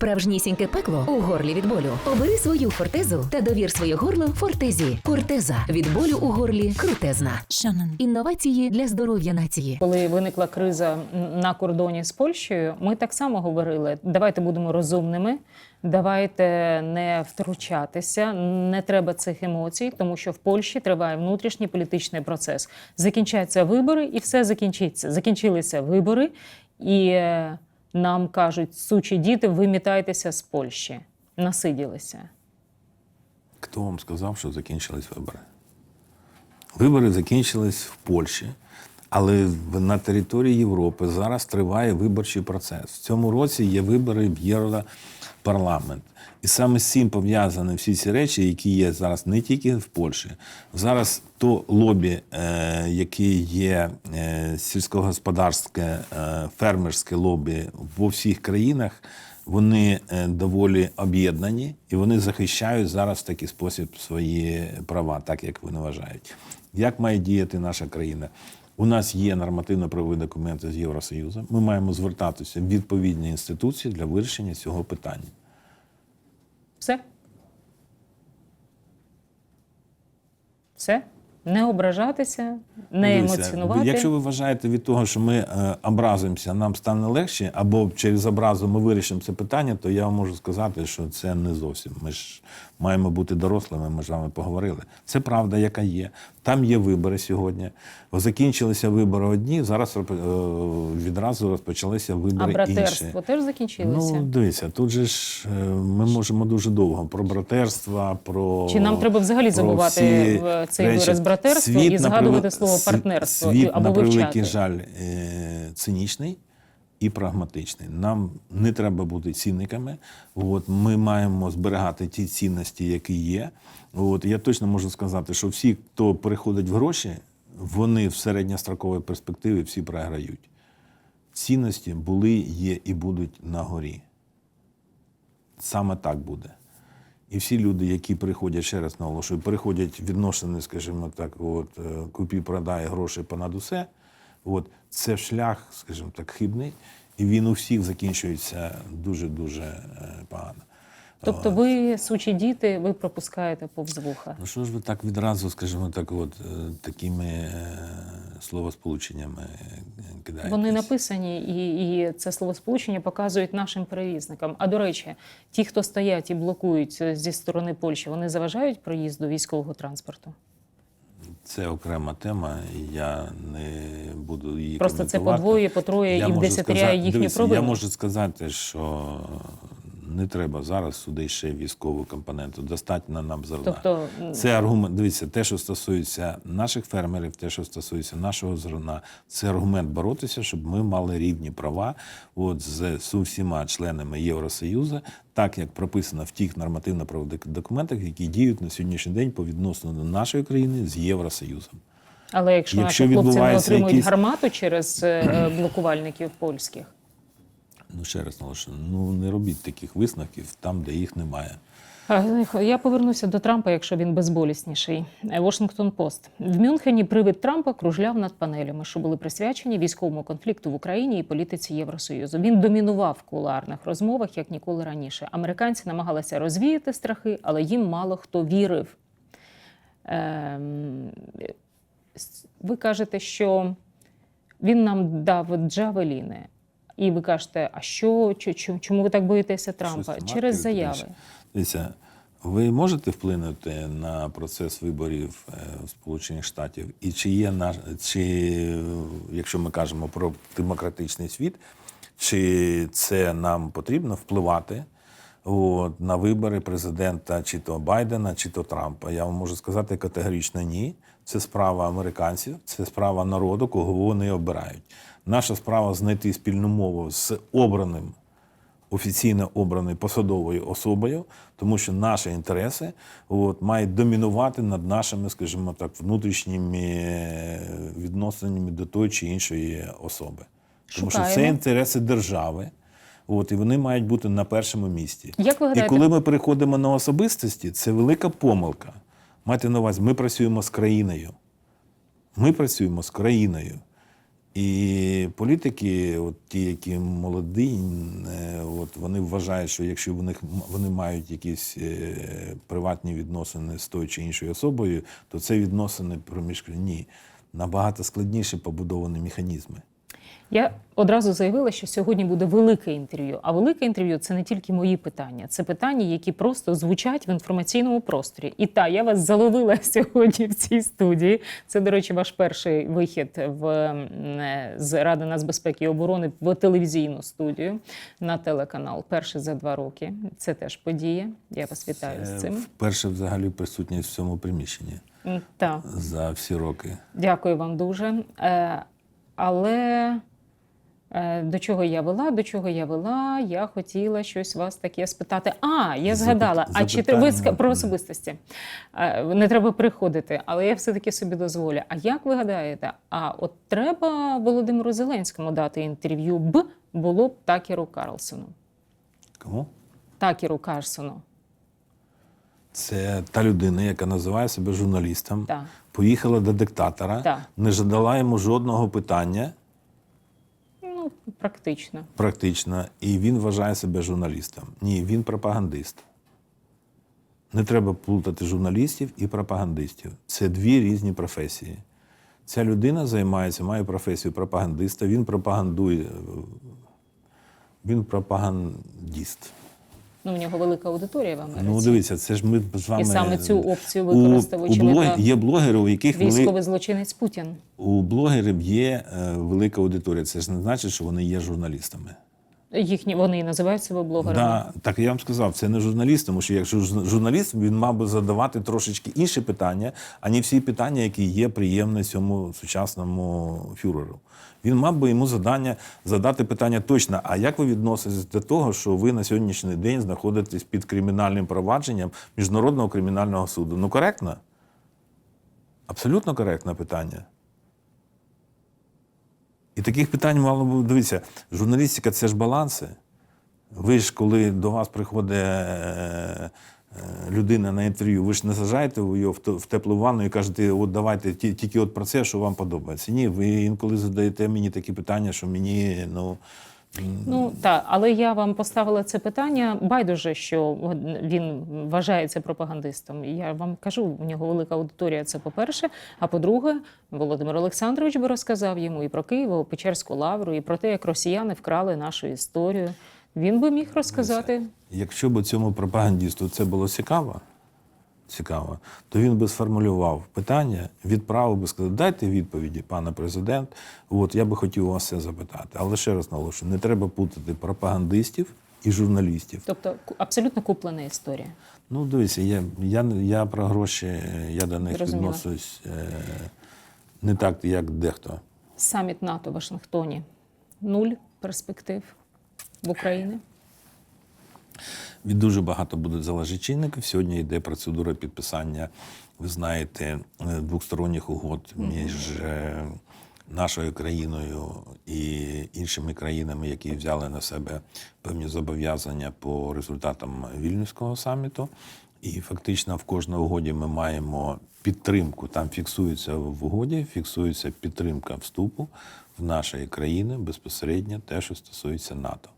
справжнісіньке пекло у горлі від болю. Обери свою фортезу та довір своє горло фортезі. Фортеза від болю у горлі крутезна. Шанон. Інновації для здоров'я нації. Коли виникла криза на кордоні з Польщею, ми так само говорили: давайте будемо розумними, давайте не втручатися, не треба цих емоцій, тому що в Польщі триває внутрішній політичний процес. Закінчаться вибори, і все закінчиться. Закінчилися вибори, і е, нам кажуть, сучі діти, вимітайтеся з Польщі. Насиділися. Хто вам сказав, що закінчились вибори? Вибори закінчились в Польщі, але на території Європи зараз триває виборчий процес. В цьому році є вибори в Європарламент. І саме з цим пов'язані всі ці речі, які є зараз не тільки в Польщі. Зараз то лобі, е, яке є е, сільськогосподарське, е, фермерське лобі в всіх країнах, вони е, доволі об'єднані і вони захищають зараз в такий спосіб свої права, так як вони вважають. Як має діяти наша країна? У нас є нормативно-правові документи з Євросоюзу. Ми маємо звертатися в відповідні інституції для вирішення цього питання. Все. Все. Не ображатися, не Дивіться, емоціонувати. Якщо ви вважаєте від того, що ми е, образимося, нам стане легше, або через образу ми вирішимо це питання, то я вам можу сказати, що це не зовсім. Ми ж маємо бути дорослими, ми ж з вами поговорили. Це правда, яка є. Там є вибори сьогодні. Закінчилися вибори одні, зараз е, відразу розпочалися а вибори братерство інші. теж закінчилося. Ну, дивіться, тут же ж е, ми можемо дуже довго про братерства, про Чи нам треба взагалі забувати всі в цей речі. вираз братерство і згадувати превел- слово партнерство Світ, або на превеликий вивчати? жаль, е, цинічний і прагматичний. Нам не треба бути цінниками. От, ми маємо зберігати ті цінності, які є. От, я точно можу сказати, що всі, хто переходить в гроші, вони в середньостроковій перспективі всі програють. Цінності були, є і будуть на горі. Саме так буде. І всі люди, які приходять, ще раз наголошую, переходять відносини, скажімо так, от, е, купі-продай гроші понад усе. От, це шлях, скажімо так, хибний, і він у всіх закінчується дуже-дуже е, погано. Тобто ви, сучі діти, ви пропускаєте повз вуха. Ну що ж ви так відразу, скажімо так, от, е, такими е, словосполученнями е, кидаєтесь? Вони написані, і, і це словосполучення показують нашим перевізникам. А до речі, ті, хто стоять і блокують е, зі сторони Польщі, вони заважають проїзду військового транспорту. Це окрема тема, і я не буду її Просто це подвоє, потроє Я і вдесятеряє їхню дивіться, провину. Я можу сказати, що не треба зараз сюди ще військову компоненту. Достатньо нам зерна. Тобто, це аргумент. Дивіться, те, що стосується наших фермерів, те, що стосується нашого зерна, це аргумент боротися, щоб ми мали рівні права от з, усіма членами Євросоюзу, так як прописано в тих нормативно-правових документах, які діють на сьогоднішній день по відносину до нашої країни з Євросоюзом. Але якщо, Якщо наші хлопці не відбувається отримують якісь- гармату через е, блокувальників польських, Ну, ще раз наголошую, ну не робіть таких висновків там, де їх немає. Я повернуся до Трампа, якщо він безболісніший. Washington Post. В Мюнхені привид Трампа кружляв над панелями, що були присвячені військовому конфлікту в Україні і політиці Євросоюзу. Він домінував в кулуарних розмовах як ніколи раніше. Американці намагалися розвіяти страхи, але їм мало хто вірив. Ем, ви кажете, що він нам дав джавеліни. І ви кажете, а що, чо- чо- чому ви так боїтеся Трампа? Через заяви. Дивіться, ви можете вплинути на процес виборів е, в Сполучених Штатів? І чи є наш, чи, якщо ми кажемо про демократичний світ, чи це нам потрібно впливати от, на вибори президента чи то Байдена, чи то Трампа? Я вам можу сказати категорично ні. Це справа американців, це справа народу, кого вони обирають. Наша справа знайти спільну мову з обраним офіційно обраною посадовою особою, тому що наші інтереси от, мають домінувати над нашими, скажімо так, внутрішніми е, відносинами до тої чи іншої особи. Тому що це інтереси держави. От, і вони мають бути на першому місці. Як ви і коли ми переходимо на особистості, це велика помилка. Майте на увазі, ми працюємо з країною. Ми працюємо з країною. І політики, от ті, які молоді, е, от вони вважають, що якщо в них вони мають якісь е, приватні відносини з тою чи іншою особою, то це відносини проміж ні. Набагато складніше побудовані механізми. Я одразу заявила, що сьогодні буде велике інтерв'ю. А велике інтерв'ю це не тільки мої питання, це питання, які просто звучать в інформаційному просторі. І та я вас заловила сьогодні в цій студії. Це, до речі, ваш перший вихід в е, з Ради нацбезпеки і оборони в телевізійну студію на телеканал. Перший за два роки. Це теж подія. Я вас вітаю Це з цим. вперше взагалі присутність в цьому приміщенні М, Та. за всі роки. Дякую вам дуже. Е, але до чого я вела? До чого я вела? Я хотіла щось вас таке спитати. А, я Запит- згадала. А чи ви про особистості? Е, не треба приходити, але я все-таки собі дозволю. А як ви гадаєте? А от треба Володимиру Зеленському дати інтерв'ю б було б Такеру Карлсону. Кому? Такеру Карлсону. Це та людина, яка називає себе журналістом, Так. поїхала до диктатора, Так. не задала йому жодного питання, Практично. практично, і він вважає себе журналістом. Ні, він пропагандист. Не треба плутати журналістів і пропагандистів. Це дві різні професії. Ця людина займається, має професію пропагандиста, він пропагандує. е, Він пропагандіст. Ну, в нього велика аудиторія в Америці. Ну, дивіться, це ж ми з вами. І саме цю опцію у блог... Є блогери, у яких вели... Військовий злочинець Путін. у блогерів є е, велика аудиторія. Це ж не значить, що вони є журналістами. Їхні вони і називають себе блогерами. Да, так я вам сказав, це не журналіст, тому що якщо журналіст, він мав би задавати трошечки інші питання, а не всі питання, які є приємні цьому сучасному фюреру. Він мав би йому задання задати питання точно. А як ви відноситесь до того, що ви на сьогоднішній день знаходитесь під кримінальним провадженням міжнародного кримінального суду? Ну коректно? Абсолютно коректне питання. І таких питань мало б дивіться, журналістика це ж баланси. Ви ж, коли до вас приходить е, е, людина на інтерв'ю, ви ж не сажаєте його в теплу ванну і кажете, от давайте тільки от про це, що вам подобається. Ні, ви інколи задаєте мені такі питання, що мені ну. Ну так, але я вам поставила це питання. Байдуже, що він вважається пропагандистом. Я вам кажу, у нього велика аудиторія. Це по-перше. А по-друге, Володимир Олександрович би розказав йому і про Києво-Печерську лавру, і про те, як росіяни вкрали нашу історію. Він би міг розказати. Якщо б цьому пропагандисту це було цікаво, цікаво, то він би сформулював питання, відправив би сказав, дайте відповіді, пане президент. От я би хотів у вас це запитати. Але ще раз наголошую, не треба путати пропагандистів і журналістів. Тобто абсолютно куплена історія. Ну, дивіться, я, я, я про гроші, я до них Зрозуміла. відношусь е, не так, як дехто. Саміт НАТО в Вашингтоні. Нуль перспектив в Україні. Від дуже багато буде залежить чинників. Сьогодні йде процедура підписання, ви знаєте, е, двосторонніх угод між е, нашою країною і іншими країнами, які взяли на себе певні зобов'язання по результатам вільнюського саміту. І фактично в кожній угоді ми маємо підтримку. Там фіксується в угоді, фіксується підтримка вступу в нашої країни безпосередньо те, що стосується НАТО.